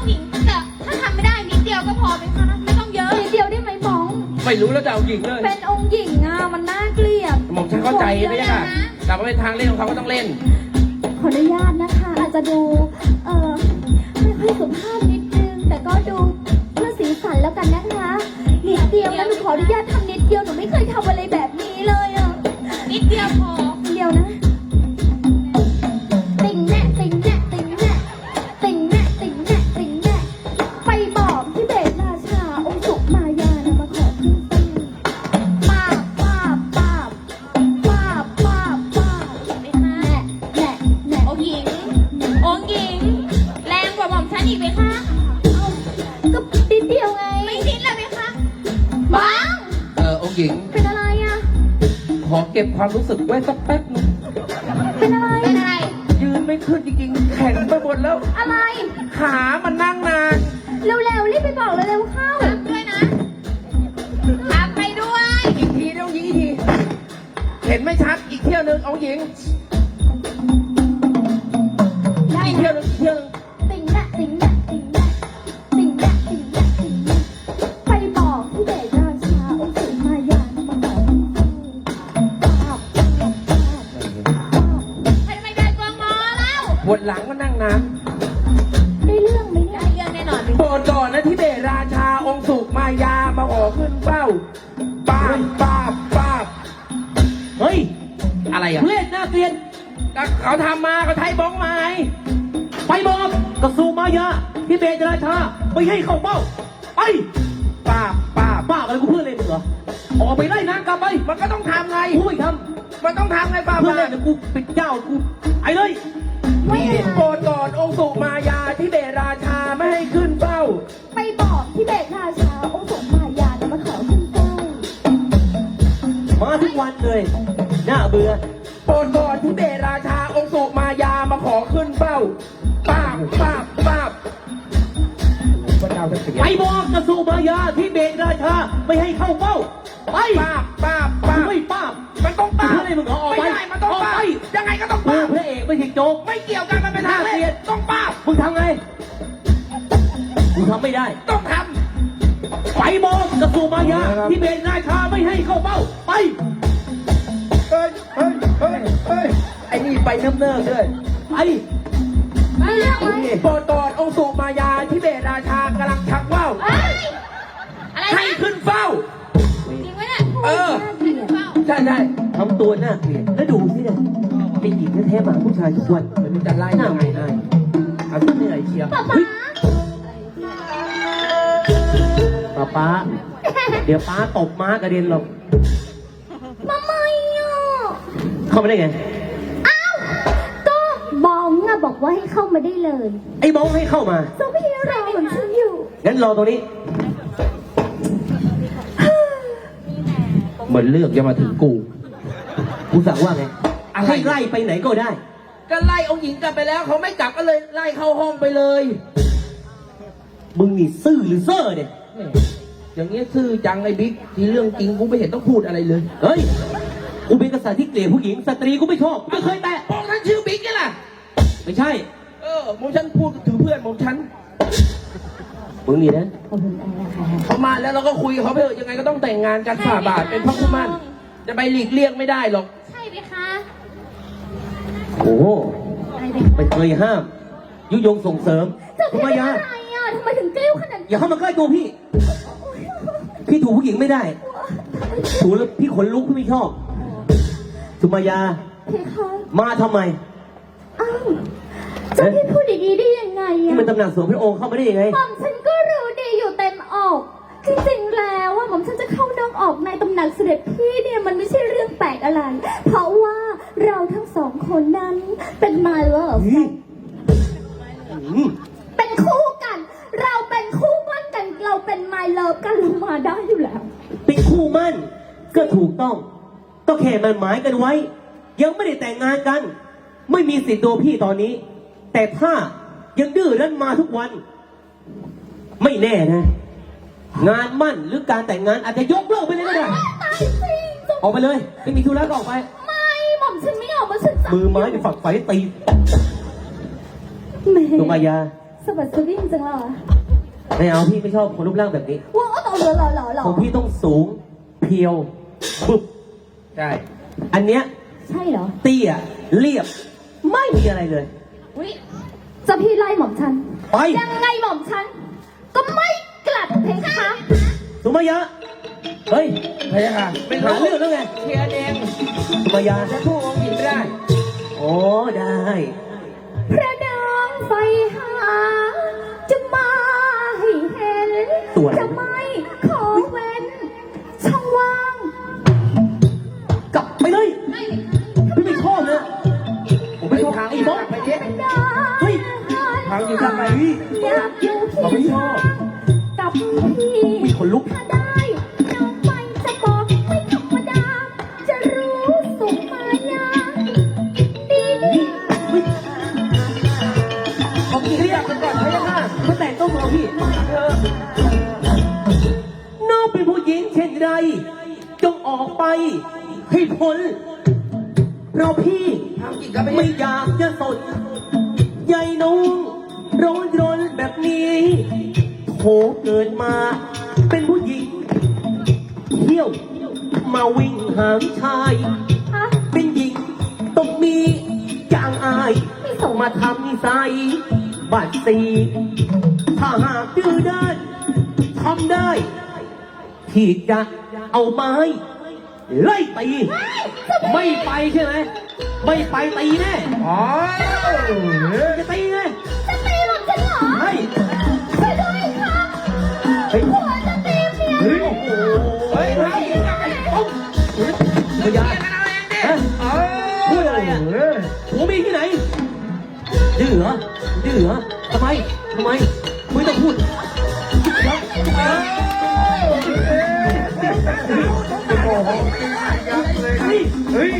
องค์หญิงแต่ถ้าทำไม่ได้นิดเดียวก็พอไหมคะไม่ต้องเยอะ นิดเดียวได้ไหมบ้อง ไม่รู้แล้วจะเอาหญิงเลยเป็นองค์หญิงอะมันน่าเกลียดหมองฉันเข้าใจไหมค่ะแต่ว่าเป็นทางเล่นของเขาก็ต้องเล่น ขออนุญาตนะคะ อาจจะดู เอ่อ ก็บความรู้สึกไว้สักแป๊บนึงเป็นอะไร เป็นอะไร ยืนไม่ขึ้นจริงๆ แข็งไปหมดแล้ว อะไร ขามันนั่งนาน เร็วๆ รีบไปบอกเร็วๆเข้าทำด้วยนะทำไปด้วย อีกทีเดียวยิงอีกที เห็นไม่ชัด อีกเที่ยวหนึงเอาหญิงได้อีกเที่ยวหนึงอีกเที่ยวหนึง วปวดหลังก็นั่งนานได้เรื่องไหมเนี่ยได้เรื่องแน่นอนโปรดก่อนนะที่เบศราชาองค์สุมายามาขอขึ้นเป้าป้าบป้าบป้าบเฮ้ยอะไรอะเล่นน่าเกลียดก็เขาทำมาเขาไทยบ้องมาไงไปบอกกระทรวงมายาที่เบจราชาไม่ให้เข้าเป้าไปป้าบป้าบบ้าอะไรกูเพื่อนเล่นมึงเหรอออกไปไล่นางกลับไปมันก็ต้องทำไงกูไม่ทมันต้องทำไงป้าำเพื่อนป้าเล่นเดี๋ยวกูปิดเจ้ากูไอ้เลย ไม่นี่อะไรโปรดก่อนองค์สุมายาที่เบศราชาไม่ให้ขึ้นเป้า ไปบอกที่เบสราชาองค์สุมายานะมาขอขึ้นเป้ามาทุกวันเลยน่าเบื่อโปรดก่อนที่เบศราชาองค์สุมายามาขอขึ้นเป้าป้าบป้าบป้าบพระเจ้าจะเสียไปบอกกระทรวงมายาที่เบจราชาไม่ให้เข้าเป้าไปป้าบป้าบกูป้าบไม่ป้าบ มันต้องป้าบเพื่อนเล่นมึงเหรอออกไปไม่ได้มันต้องออกป้าไปบยังไงก็ต้องกูป้าบพระเอกไม่ใช่โจ๊ก ไม่เกี่ยวกันมันเป็นทางเล่นต้องป้าบมึงทำไง กูทำไม่ได้ ต้องทไปบอกกระทรวงมายาที่เบจราชาไม่ให้เข้าเป้า ไปำเฮ้ยเฮ้ยเฮ้ยเฮ้ยไอ้นี่ไปเนิ่มๆด้วยไปไม่เรื่องไหมโปรด เปล่าใช่ใช่ทำตัวน่าเกลียดแล้วดูสิเนี่ยเป็นหญิงแท้ๆมาผู้ชายทุกวันไม่รู้จะไล่หน้ายังไงไม่นะได้เอาที่ไหนเชียวป๊าป๊าป้าป้า เดี๋ยวป้าตบม้ากระเด็นหรอกทำไมอะเข้ามาได้ไง อ้าว ก็บองอะบอกว่าให้เข้ามาได้เลย ไอ้บ้องให้เข้ามาโซพี่รอเหมือนฉันอยู่ งั้นรอตรงนี้ เหมือนเลือกจะมาถึงกู กูสั่งว่าไงอะไร ให้ไล่ไปไหนก็ได้ ก็ไล่องค์หญิงกลับไปแล้วเขาไม่กลับก็เลยไล่เข้าห้องไปเลย มึงนี่ซื่อหรือเซ่อเนี่ยแหม่อย่างเงี้ยซื่อจังไอ้บิ๊กที่เรื่องจริงกูไม่เห็นต้องพูดอะไรเลยเฮ้ย กูเป็นกษัตริย์ที่เกลียดผู้หญิง สตรีกูไม่ชอบกูไม่เคยแตะมองฉันชื่อบิ๊กนี่แหละไม่ใช่ เออมองฉันพูดถึงเพื่อนมองฉัน มึงนี่นะเขามาแล้วเราก็คุยกับเขาไปเถอะยังไงก็ต้องแต่งงานกันฝ่าบาทเป็นพระคู่มั่น จะไปหลีกเลี่ยงไม่ได้หรอก ใช่ไหมคะโอ้โหอะไรไปไม่เคยห้าม ยุยงส่งเสริมจะทำพี่ไมเป็นยะอะไรอะทำไมถึงกลิ้วขนาดอย่าเข้ามาใกล้ตัวพี่ พี่ถูกผู้หญิงไม่ได้ ถูแล้วพี่ขนลุกพี่ไม่ชอบ สุมายา เพคะมาทำไมอ้าวจะพี่พูดอย่างนี้ได้ยังไงนี่อะมันตำหนักส่วนพระองค์เข้ามาได้ยังไง หม่อมฉันก็รู้ดีอยู่เต็มอ อกจริงๆแล้วว่าหม่อมฉันจะเข้านอกออกในตำหนักเสด็จพี่เนี่ยมันไม่ใช่เรื่องแปลกอะไร เพราะว่าเราทั้งสองคนนั้นเป็น my love อืมอืมเป็นคู่กัน เราเป็นคู่มั่นกัน เราเป็น my love กันเรามาได้อยู่แล้ว เป็นคู่มั่นก็ถูกต้อง ก็แค่มันหมายกันไว้ ยังไม่ได้แต่งงานกัน ไม่มีสิทธิ์ตัวพี่ตอนนี้ แต่ถ้ายังดื้อรั้นมาทุกวัน ไม่แน่นะ งานมั่นหรือการแต่งงานอาจจะยกเลิกไปเลยก็ได้ ตายสิจงออกไปเลยไม่มีธุระก็ออกไป ไม่หม่อมฉันไม่ออกมาฉันจะมือไม้เป็นฝักไฟตีแหม่สุมายา สะบัดสวิงจังเลยไม่เอาพี่ไม่ชอบคนรูปร่างแบบนี้ ว้าวต่อเหรอเหรอเหรอเหรอของพี่ต้องสูงเพียวบึบใช่ อันเนี้ยใช่เหรอเตี้ยเรียบ ไม่มีอะไรเลยอุ้ยจะพี่ไล่หม่อมฉันไป ยังไงหม่อมฉัน ก็ไม่กลับ เพคะสุมายะ เฮ้ยพะยะค่ะเป็นหาเรื่องแล้วไงเคลียร์เองสุมายาจะสู้องค์หญิงไม่ได้ โอ้ได้ พระนางไฟหา จะมาให้เห็นตัวอะไร จะไม่ขอเว้นช่องว่างกลับไปเลยพี่ไม่ชอบนะผมไม่ชอบไอ้บอสไปเจ๊ได้เฮ้ย ทางอยู่ทำไมอยากอยู่เราไม่ที่ชอบกับพี่มีค นลุก ถ้าได้น้องไปจะบอกไม่ธรรมดา จะรู้สุมายาดีดีองค์หญิงเรียกกันก่อนพะยะค่ะมาแต่งต้องรอพี่เออน้องเป็นผู้หญิงเช่นไร จงออกไป ให้พ้นเพราะพี่ทางหญิงก็ไม่ไม่อยากจะสนใยน้องร้อนรนแบบนี้โหเกิดมา เป็นผู้หญิง เที่ยว มาวิ่งหางชาย ฮะเป็นหญิงต้องมีอย่างอาย ไม่ส่งมาทำนิสัยบาดสีถ้าหากดื้อด้านทำได้ ที่จะเอาไม้ไล่ตีไม่ไปใช่ไหม ไม่ไปตีแน่ อ๋อจะตีไง ดื้อเหรอดื้อเหรอทำไมทำไมไม่ต้องพูดโอ้โหยับเลยเฮ้ย